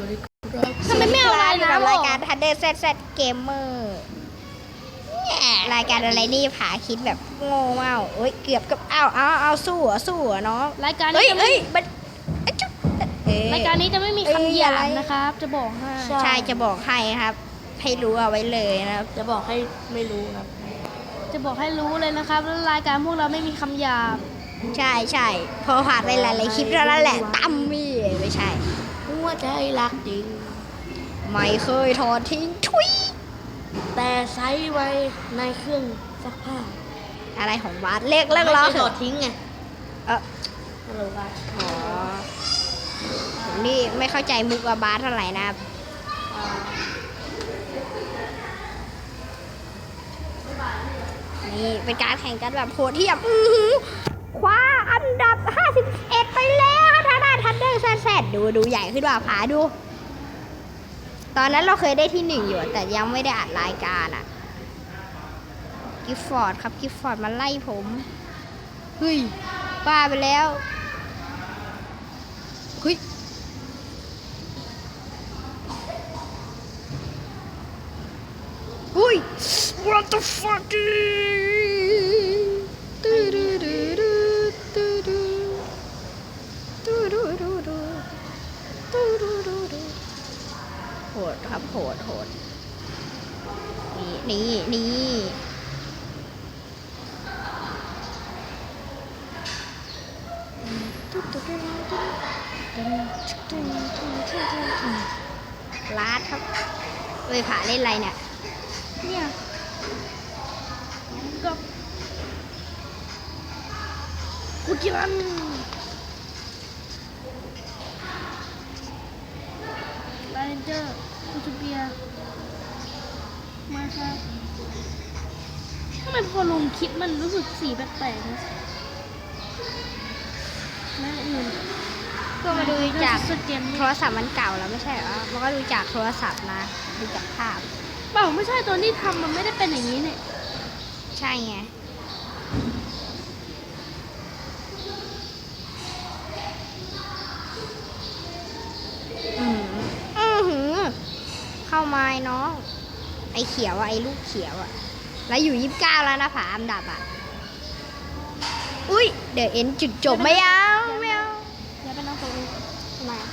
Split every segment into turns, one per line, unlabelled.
วัสดีครับ
ทำไมไม่เอาอะไร
อยู่
นะ
กับ
บ
รา
อยก
การทันเดอร์เซตเซตเกมเมอร์รายการอะไรนี่ผาคิดแบบโง่เมาโอ้ยเกือบกับอ้าวเอาเอาสู้เหรอสู้เหรอน้อง
รายการ
เฮ้
นี้
ย
จะไม่
เฮ้ยมันเอ้ยจุ๊บเอ้ย
รายการนี้จะไม่มี
เอ้ย
คำหยา
อะไร
บนะครับ จะบอกให้
ใช่
ใช่จะบอกให้ครับ ให้รู้เอาไว้เลยนะครับ
จะบอกให้ไม่รู้ครับ
จะบอกให้รู้เลยนะครับว่ารายการพวกเราไม่มีคำหยาบ
ใช่ใช่พอผ่านไปหลายๆคลิปเท่านั้นแหละตั้มมี่ไม่ใช่
หั วใจรักจริง
ไม่เคยทอดทิ้งทุย
แต่ใช้ไว้ในเครื่องซักผ้า
อะไรของบาสเลิกเลิกล้อ
ไม่
เถ
ใช่ถอดทิ้งไง
เออ
ฮัลโหลครับ
อ๋อผมนี่ไม่เข้าใจมุกกับบาสเท่าไหร่นะครับนี่เป็นการแข่งกันแบบโหดเหี้ยมอื้อหือคว้าอันดับ 51 ดดูดูใหญ่ขึ้นว่าผาดู ตอนนั้นเราเคยได้ที่หนึ่งอยู่ แต่ยังไม่ได้อัดรายการอะกิฟฟอร์ดครับ กิฟฟอร์ดมาไล่ผมเฮ้ยบ้าไปแล้วเฮ้ยอุ้ย what the fuck นี่นี่ลาดครับเอ้ยผาเล่นอะไรเนี่ย
เนี่ยก็กุจิรันลาเรนเจอร์คูจูเปีย มาครับทำไมพอลงคลิปมันรู้สึกสีแปลกๆนะและอื่น
ก็มาดูจาก
สเกม
โทรศัพท์มันเก่าแล้วไม่ใช่เหรอมันก็ดูจากโทรศัพท์นะ ดูจากภาพ
เปล่าไม่ใช่ตอนที่ทำมันไม่ได้เป็นอย่างนี้เนี่ย
ใช่ไงอืมอือหือเข้ามาไอ้น้อง ไอ้เขียวอะไอ้ลูกเขียวอะแล้วอยู่ยี่สิบเก้าแล้วนะผาอันดับอะอุ้ยเดี๋ยวเอ็นจุดจบไม่เอาไม่เอา
อย่าไปน้องตัวเอง
ทำไมอะ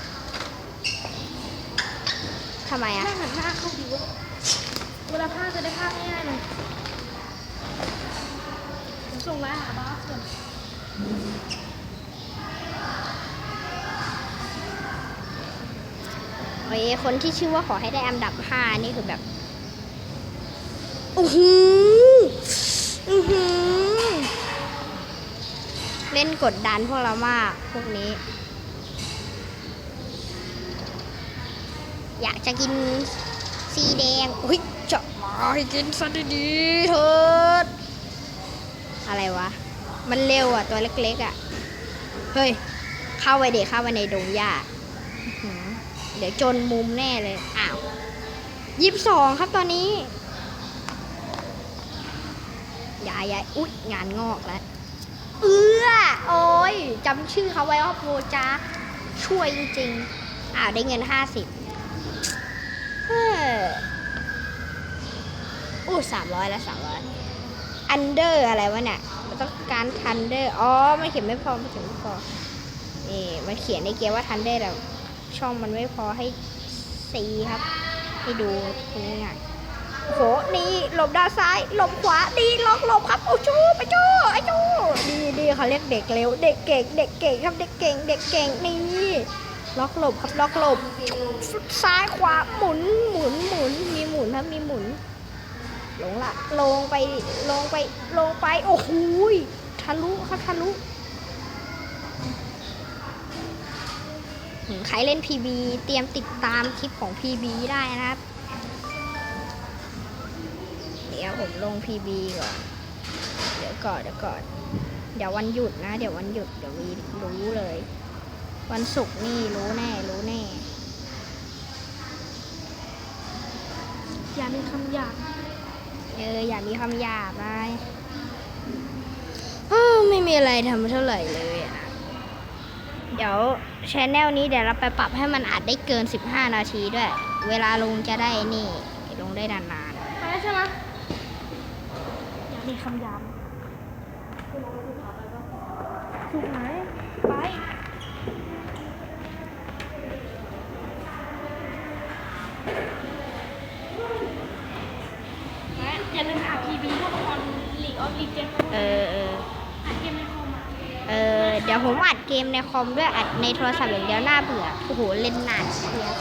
ทำไมอะ
แม่หันหน้าเข้าดีวะเวลาพากจะได้พากง่ายๆเลยผมส่งไลน์หาบาสก่อน
โอ้ยคนที่ชื่อว่าขอให้ได้อันดับห้านี่คือแบบ อือหืออือหือเล่นกดดันพวกเรามาก พวกนี้ อยากจะกินสีแดง อุ้ยจะมาให้กินซะดีๆเถิดอะไรวะ มันเร็วอะ ตัวเล็กๆอะ เฮ้ย เข้าไปเด็กเข้าไปในดงหญ้าเดี๋ยวจนมุมแน่เลย อ้าวยี่สิบสองครับตอนนี้ ยายยายอุ๊ยงานงอกแล้ว เอื้อ โอ้ยจำชื่อเขาไว้ว่าโปรจาช่วยจริงๆอ้าวได้เงินห้าสิบเฮ้ออู้สามร้อยล้วสามร้อยอันเดอร์อะไรวะเนี่ยต้องการทันเดอร์ อ๋อมันเขียนไม่พอมันเขียนไม่พอ นี่มันเขียนในเกมว่าทันเดอร์แต่ช่องมันไม่พอให้ซีครับ ให้ดูตรงนี้ง่ายโอ้โหนี่หล บด้านซ้ายหลบขวาดีล็อกหลบครับโอ้ชูไปจูไอ้จูดีดีเขาเรียกเด็กเร็วเด็กเก่งเด็กเก่งครับเด็กเก่ง เด็กเก่งนี่ล็อกหลบครับล็อกหลบซ้ายขวาหมุนหมุนหมุนมีหมุนครับมีหมุนลงละลงไปลงไปลงไปโอ้โหทะลุครับทะลุใครเล่น PB เตรียมติดตามคลิปของ PB ได้นะครับ ดี๋ยวผมลง PB ก่อน เดี๋ยวก่อนเดี๋ยวก่อน เดี๋ยววันหยุดนะ เดี๋ยววันหยุดเดี๋ยวมีรู้เลย วันศุกร์นี่รู้แน่รู้แน่
อย่ามีคำหยาบ
เอออย่ามีคำหยาบนายอ้าวไม่มีอะไรทำเท่าไหร่เลยอะนะ เดี๋ยวชแนลนี้เดี๋ยวเราไปปรับให้มันอัดได้เกิน 15 นาทีด้วย เวลาลงจะได้นี่ ลงได้นาน
ไปแล้วใช่ไหมอยาก มีคำยามถูกไหมไปและอย่าลืมหาพีบีพวกคอนลีกออฟลีเจน
ๆเออเออ
อัดเกมในคอมอะ
เออ เดี๋ยวผมอัดเกมในคอมด้วยอัดในโทรศัพท์อย่างเดียวน่าเบื่อ โอ้โห เล่นนานเชียร์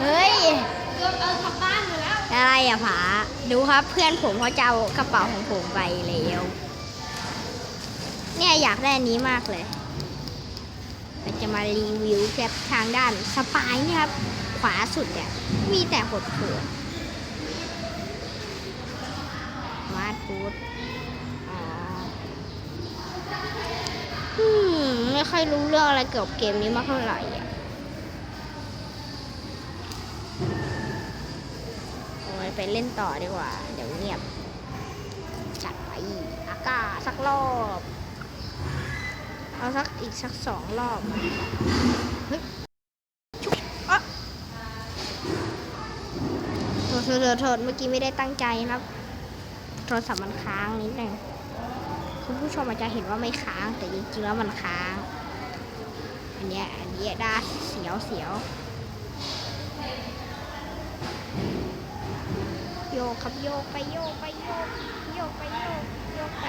เฮ้ย
เกือบเอากลับบ้านอยู่แล้ว
อะไรอะผาดูครับเพื่อนผมเขาจะเอากระเป๋าของผมไปแล้วเนี่ยอยากได้อันนี้มากเลยเราจะมารีวิวแค่ทางด้านสปายเนี่ยครับ ขวาสุดเนี่ย มีแต่หดหัวมาดฟูดอ๋อไม่ค่อยรู้เรื่องอะไรเกี่ยวกับเกมนี้มากเท่าไหร่อะ โอ้ย ไปเล่นต่อดีกว่า เดี๋ยวเงียบ จัดไปอากาสักรอบ เอาสักอีกสักสองรอบเฮ้ยชุบอะโทษโทษโทษเมื่อกี้ไม่ได้ตั้งใจนะครับ โทรศัพท์มันค้างนิดนึงคุณผู้ชมอาจจะเห็นว่าไม่ค้างแต่จริงๆแล้วมันค้าง อันเนี้ยอันเนี้ยได้เสียวเสียว กครับโยกไปโยกไปโยกโยกไปโยกโยกไป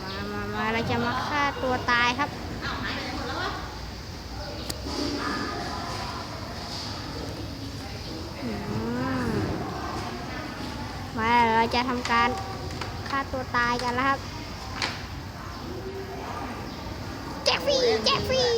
มามามาเราจะมาฆ่าตัวตายครับมาเราจะทำการฆ่าตัวตายกันแล้วครับแจ็คฟี่แจ็คฟี่